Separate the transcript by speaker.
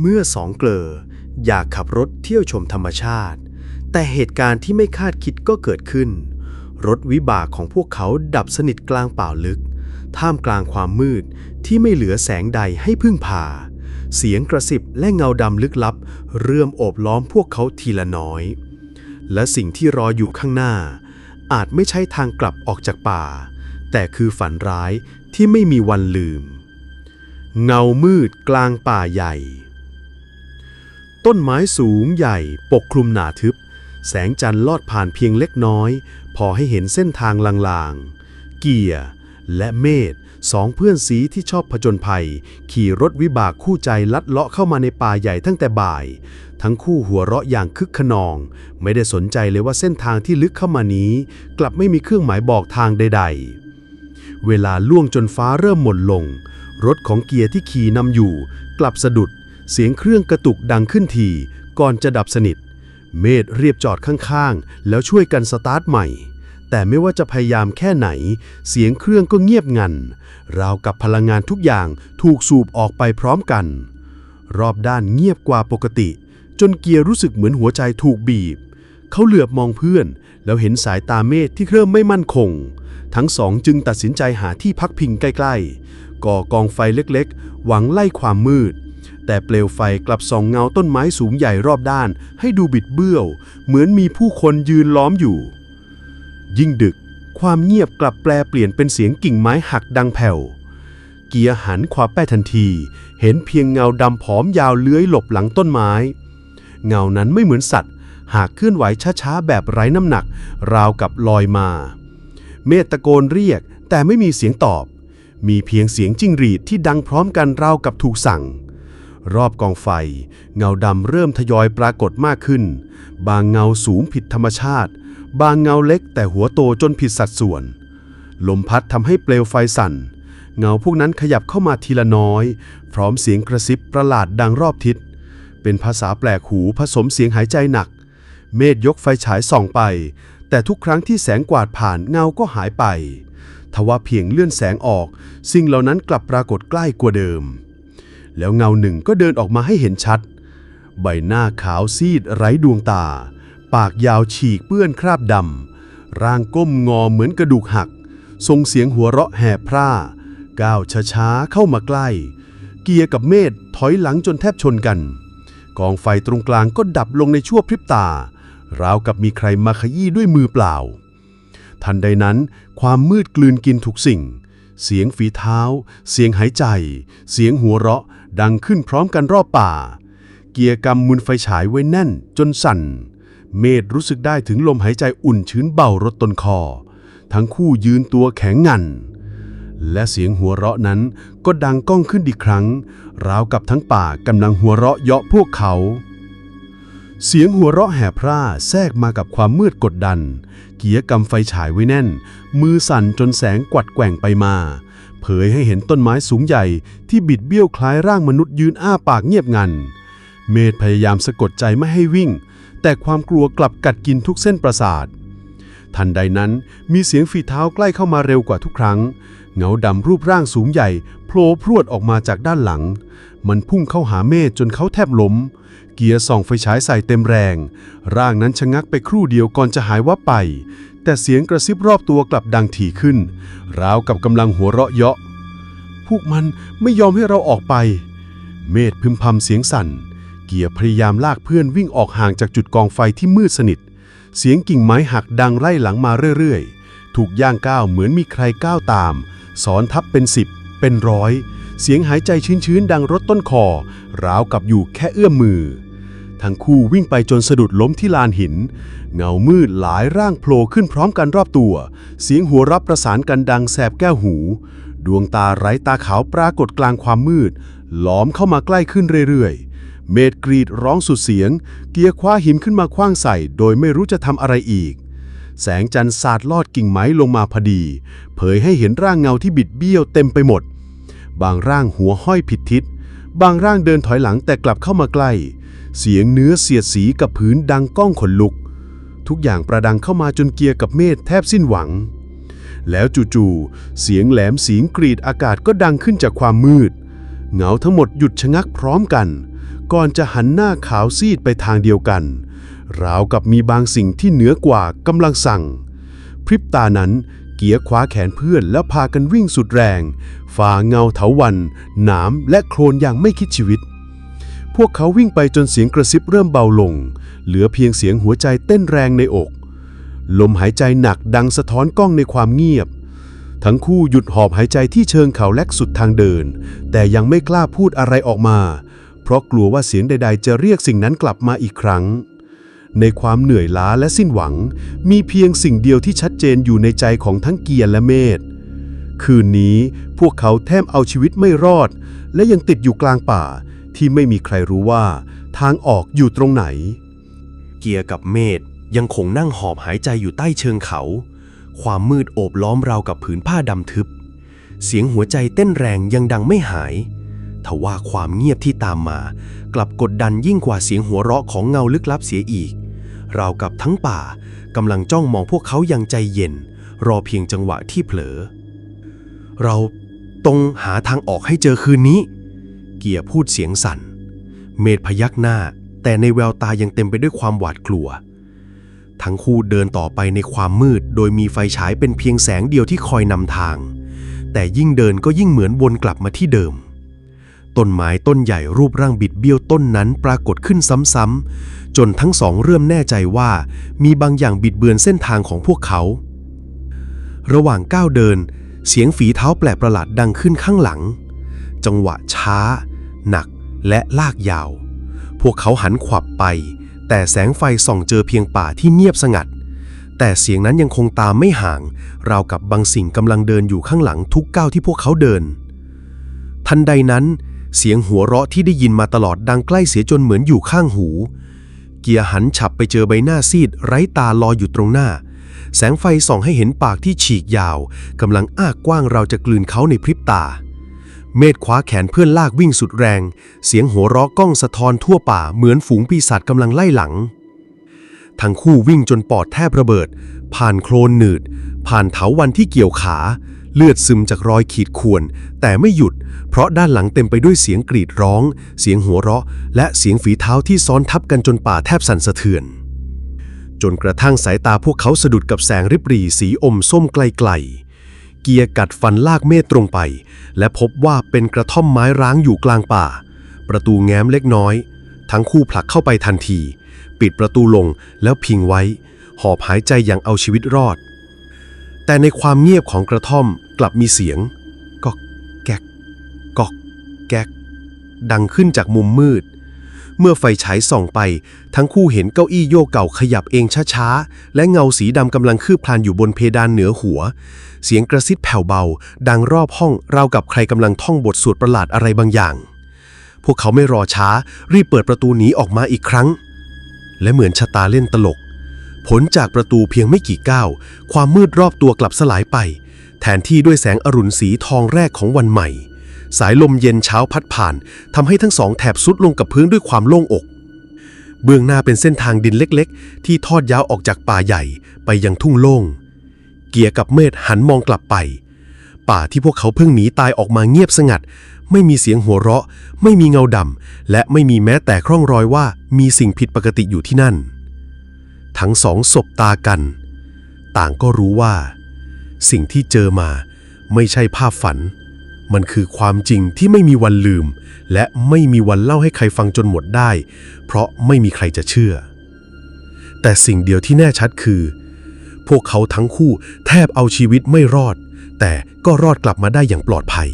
Speaker 1: เมื่อสองเกลออยากขับรถเที่ยวชมธรรมชาติ แต่เหตุการณ์ที่ไม่คาดคิดก็เกิดขึ้น รถวิบากของพวกเขาดับสนิทกลางป่าลึก ท่ามกลางความมืดที่ไม่เหลือแสงใดให้พึ่งพา เสียงกระสิบและเงาดำลึกลับ เริ่มโอบล้อมพวกเขาทีละน้อย และสิ่งที่รออยู่ข้างหน้า อาจไม่ใช่ทางกลับออกจากป่า แต่คือฝันร้ายที่ไม่มีวันลืม เงามืดกลางป่าใหญ่ ต้นไม้สูงใหญ่ปกคลุมหนาทึบ แสงจันทร์ลอดผ่านเพียงเล็กน้อย พอให้เห็นเส้นทางลางๆ เกียร์และเมธสองเพื่อนสีที่ชอบผจญภัย ขี่รถวิบากคู่ใจลัดเลาะเข้ามาในป่าใหญ่ตั้งแต่บ่าย ทั้งคู่หัวเราะอย่างคึกขนอง ไม่ได้สนใจเลยว่าเส้นทางที่ลึกเข้ามานี้ กลับไม่มีเครื่องหมายบอกทางใด ๆ เวลาล่วงจนฟ้าเริ่มหม่นลง รถของเกียร์ที่ขี่นำอยู่ กลับสะดุด เสียงเครื่องกระตุกดังขึ้นทีก่อนจะดับสนิท เมธเรียบจอดข้างๆ แล้วช่วยกันสตาร์ทใหม่ แต่ไม่ว่าจะพยายามแค่ไหน เสียงเครื่องก็เงียบงัน ราวกับพลังงานทุกอย่างถูกสูบออกไปพร้อมกัน รอบด้านเงียบกว่าปกติ จนเกียร์รู้สึกเหมือนหัวใจถูกบีบ เขาเหลือบมองเพื่อน แล้วเห็นสายตาเมธที่เริ่มไม่มั่นคง ทั้งสองจึงตัดสินใจหาที่พักพิงใกล้ ๆ ก่อกองไฟเล็กๆ หวังไล่ความมืด แต่เปลวไฟกลับส่องเงาต้นไม้สูงใหญ่รอบด้าน ให้ดูบิดเบี้ยว เหมือนมีผู้คนยืนล้อมอยู่ ยิ่งดึก ความเงียบกลับแปลเปลี่ยนเป็นเสียงกิ่งไม้หักดังแผ่ว เกียร์หันขวาแป้ทันที เห็นเพียงเงาดำผอมยาวเลื้อยหลบหลังต้นไม้ เงานั้นไม่เหมือนสัตว์ หากเคลื่อนไหวช้าๆแบบไร้น้ำหนัก ราวกับลอยมา เมธตะโกนเรียกแต่ไม่มีเสียงตอบ มีเพียงเสียงจิ้งหรีดที่ดังพร้อมกันราวกับถูกสั่ง รอบกองไฟ เงาดำเริ่มทยอยปรากฏมากขึ้น บางเงาสูงผิดธรรมชาติ บางเงาเล็กแต่หัวโตจนผิดสัดส่วน ลมพัดทำให้เปลวไฟสั่น เงาพวกนั้นขยับเข้ามาทีละน้อย พร้อมเสียงกระซิบประหลาดดังรอบทิศ เป็นภาษาแปลกหูผสมเสียงหายใจหนัก เมธยกไฟฉายส่องไป แต่ทุกครั้งที่แสงกวาดผ่านเงาก็หายไปทว่าเพียงเลื่อนแสงออก สิ่งเหล่านั้นกลับปรากฏใกล้กว่าเดิม แล้วเงาหนึ่งก็เดินออกมาให้เห็นชัด ใบหน้าขาวซีดไร้ดวงตา ปากยาวฉีกเปื้อนคราบดำ ร่างก้มงอเหมือนกระดูกหัก ทรงเสียงหัวเราะแหบพร่า ก้าวช้าๆเข้ามาใกล้ เกียร์กับเมธถอยหลังจนแทบชนกัน กองไฟตรงกลางก็ดับลงในชั่วพริบตา ราวกับมีใครมาขยี้ด้วยมือเปล่า ทันใดนั้น ความมืดกลืนกินทุกสิ่ง เสียงฝีเท้า เสียงหายใจ เสียงหัวเราะ ดังขึ้นพร้อมกันรอบป่า เกียร์กำมุนไฟฉายไว้แน่น จนสั่น เมธรู้สึกได้ถึงลมหายใจอุ่นชื้นเบารถต้นคอ ทั้งคู่ยืนตัวแข็งงัน และเสียงหัวเราะนั้นก็ดังก้องขึ้นอีกครั้ง ราวกับทั้งป่ากำลังหัวเราะเยาะพวกเขาเสียงหัวเราะแห่พร่าแทรกมากับความมืดกดดัน เกียร์กำไฟฉายไว้แน่น มือสั่นจนแสงกวัดแกว่งไปมา เผยให้เห็นต้นไม้สูงใหญ่ที่บิดเบี้ยวคล้ายร่างมนุษย์ยืนอ้าปากเงียบงัน เมธพยายามสะกดใจไม่ให้วิ่ง แต่ความกลัวกลับกัดกินทุกเส้นประสาท ทันใดนั้นมีเสียงฝีเท้าใกล้เข้ามาเร็วกว่าทุกครั้ง เงาดำรูปร่างสูงใหญ่โผล่พรวดออกมาจากด้านหลัง มันพุ่งเข้าหาเมธจนเขาแทบล้ม เกียร์ส่องไฟฉายใส่เต็มแรง ร่างนั้นชะงักไปครู่เดียวก่อนจะหายวับไป แต่เสียงกระซิบรอบตัวกลับดังถี่ขึ้น ราวกับกำลังหัวเราะเยาะ พวกมันไม่ยอมให้เราออกไป เมธพึมพำเสียงสั่น เกียร์พยายามลากเพื่อนวิ่งออกห่างจากจุดกองไฟที่มืดสนิท เสียงกิ่งไม้หักดังไล่หลังมาเรื่อยๆ ถูกย่างก้าวเหมือนมีใครก้าวตาม สอนทับเป็นสิบเป็นร้อย เสียงหายใจชื้นๆ ดังรถต้นคอ ราวกับอยู่แค่เอื้อมมือ ทั้งคู่วิ่งไปจนสะดุดล้มที่ลานหิน เงามืดหลายร่างโผล่ขึ้นพร้อมกันรอบตัว เสียงหัวรับประสานกันดังแสบแก้วหู ดวงตาไร้ตาขาวปรากฏกลางความมืด ล้อมเข้ามาใกล้ขึ้นเรื่อยๆเมดกรีดร้องสุดเสียง เกียร์คว้าหินขึ้นมาคว้างใส่ โดยไม่รู้จะทำอะไรอีก แสงจันทร์สาดลอดกิ่งไม้ลงมาพอดี เผยให้เห็นร่างเงาที่บิดเบี้ยวเต็มไปหมด บางร่างหัวห้อยผิดทิศ บางร่างเดินถอยหลังแต่กลับเข้ามาใกล้ เสียงเนื้อเสียดสีกับพื้นดังก้องขนลุก ทุกอย่างประดังเข้ามาจนเกียร์กับเมธแทบสิ้นหวัง แล้วจู่ๆเสียงแหลมเสียงกรีดอากาศก็ดังขึ้นจากความมืด เงาทั้งหมดหยุดชะงักพร้อมกัน
Speaker 2: ก่อนจะหันหน้าขาวซีดไปทางเดียวกัน ราวกับมีบางสิ่งที่เหนือกว่ากำลังสั่ง พริบตานั้นเกียร์คว้าแขนเพื่อนแล้วพากันวิ่งสุดแรง ฝ่าเงาเถาวันหนามและโคลนอย่างไม่คิดชีวิต พวกเขาวิ่งไปจนเสียงกระซิบเริ่มเบาลง เหลือเพียงเสียงหัวใจเต้นแรงในอก ลมหายใจหนักดังสะท้อนกล้องในความเงียบ ทั้งคู่หยุดหอบหายใจที่เชิงเขาแลกสุดทางเดิน แต่ยังไม่กล้าพูดอะไรออกมา เพราะกลัวว่าเสียงใด ๆ จะเรียกสิ่งนั้นกลับมาอีกครั้ง ในความเหนื่อยล้าและสิ้นหวัง มีเพียงสิ่งเดียวที่ชัดเจนอยู่ในใจของทั้งเกียร์และเมธคืนนี้พวกเขาแทบเอาชีวิตไม่รอด และยังติดอยู่กลางป่า ที่ไม่มีใครรู้ว่า ทางออกอยู่ตรงไหน
Speaker 1: เกียร์กับเมธยังคงนั่งหอบหายใจอยู่ใต้เชิงเขา ความมืดโอบล้อมราวกับผืนผ้าดำทึบ เสียงหัวใจเต้นแรงยังดังไม่หายทว่าความเงียบที่ตามมา กลับกดดันยิ่งกว่าเสียงหัวเราะของเงาลึกลับเสียอีก ราวกับทั้งป่ากำลังจ้องมองพวกเขาอย่างใจเย็น รอเพียงจังหวะที่เผลอ เราต้องหาทางออกให้เจอคืนนี้ เกียร์พูดเสียงสั่น เมธพยักหน้า แต่ในแววตายังเต็มไปด้วยความหวาดกลัว ทั้งคู่เดินต่อไปในความมืด โดยมีไฟฉายเป็นเพียงแสงเดียวที่คอยนำทาง แต่ยิ่งเดินก็ยิ่งเหมือนวนกลับมาที่เดิม ต้นไม้ต้นใหญ่รูปร่างบิดเบี้ยวต้นนั้นปรากฏขึ้นซ้ำๆ จนทั้งสองเริ่มแน่ใจว่า มีบางอย่างบิดเบือนเส้นทางของพวกเขา ระหว่างก้าวเดิน เสียงฝีเท้าแปลกประหลาดดังขึ้นข้างหลัง จังหวะช้า หนักและลากยาว พวกเขาหันขวับไป แต่แสงไฟส่องเจอเพียงป่าที่เงียบสงัด แต่เสียงนั้นยังคงตามไม่ห่าง ราวกับบางสิ่งกำลังเดินอยู่ข้างหลังทุกก้าวที่พวกเขาเดินทันใดนั้น เสียงหัวเราะที่ได้ยินมาตลอดดังใกล้เสียจนเหมือนอยู่ข้างหู เกียร์หันฉับไปเจอใบหน้าซีด ไร้ตาลอยอยู่ตรงหน้า แสงไฟส่องให้เห็นปากที่ฉีกยาวกำลังอ้ากว้างเราจะกลืนเขาในพริบตา เมธคว้าแขนเพื่อนลากวิ่งสุดแรง เสียงหัวเราะก้องสะท้อนทั่วป่าเหมือนฝูงปีศาจกำลังไล่หลัง ทั้งคู่วิ่งจนปอดแทบระเบิด ผ่านโคลนหนืด ผ่านเถาวันที่เกี่ยวขา เลือดซึมจากรอยขีดข่วน แต่ไม่หยุด เพราะด้านหลังเต็มไปด้วยเสียงกรีดร้อง เสียงหัวเราะ และเสียงฝีเท้าที่ซ้อนทับกันจนป่าแทบสั่นสะเทือน จนกระทั่งสายตาพวกเขาสะดุดกับแสงริบหรี่สีอมส้มไกลๆ เกียร์กัดฟันลากเมฆตรงไป และพบว่าเป็นกระท่อมไม้ร้างอยู่กลางป่า ประตูแง้มเล็กน้อย ทั้งคู่ผลักเข้าไปทันที ปิดประตูลงแล้วพิงไว้ หอบหายใจอย่างเอาชีวิตรอด แต่ในความเงียบของกระท่อมกลับมีเสียงกอกแก๊กกอกแก๊กดังขึ้นจากมุมมืด เมื่อไฟฉายส่องไป ทั้งคู่เห็นเก้าอี้โยกเก่าขยับเองช้าๆ และเงาสีดำกำลังคืบคลานอยู่บนเพดานเหนือหัว เสียงกระซิบแผ่วเบา ดังรอบห้องราวกับใครกำลังท่องบทสวดประหลาดอะไรบางอย่าง พวกเขาไม่รอช้ารีบเปิดประตูหนีออกมาอีกครั้ง และเหมือนชะตาเล่นตลก ผลจากประตูเพียงไม่กี่ก้าว ความมืดรอบตัวกลับสลายไป แทนที่ด้วยแสงอรุณสีทองแรกของวันใหม่ สายลมเย็นเช้าพัดผ่านทำให้ทั้งสองแถบสุดลงกับพื้นด้วยความโล่งอก เบื้องหน้าเป็นเส้นทางดินเล็กๆ ที่ทอดยาวออกจากป่าใหญ่ไปยังทุ่งโล่ง เกียร์กับเมธหันมองกลับไป ป่าที่พวกเขาเพิ่งหนีตายออกมาเงียบสงัด ไม่มีเสียงหัวเราะ ไม่มีเงาดำและไม่มีแม้แต่คร่องรอยว่ามีสิ่งผิดปกติอยู่ที่นั่น ทั้งสองสบตากัน ต่างก็รู้ว่า สิ่งที่เจอมาไม่ใช่ภาพฝัน มันคือความจริงที่ไม่มีวันลืม และไม่มีวันเล่าให้ใครฟังจนหมดได้ เพราะไม่มีใครจะเชื่อ แต่สิ่งเดียวที่แน่ชัดคือ พวกเขาทั้งคู่แทบเอาชีวิตไม่รอด แต่ก็รอดกลับมาได้อย่างปลอดภัย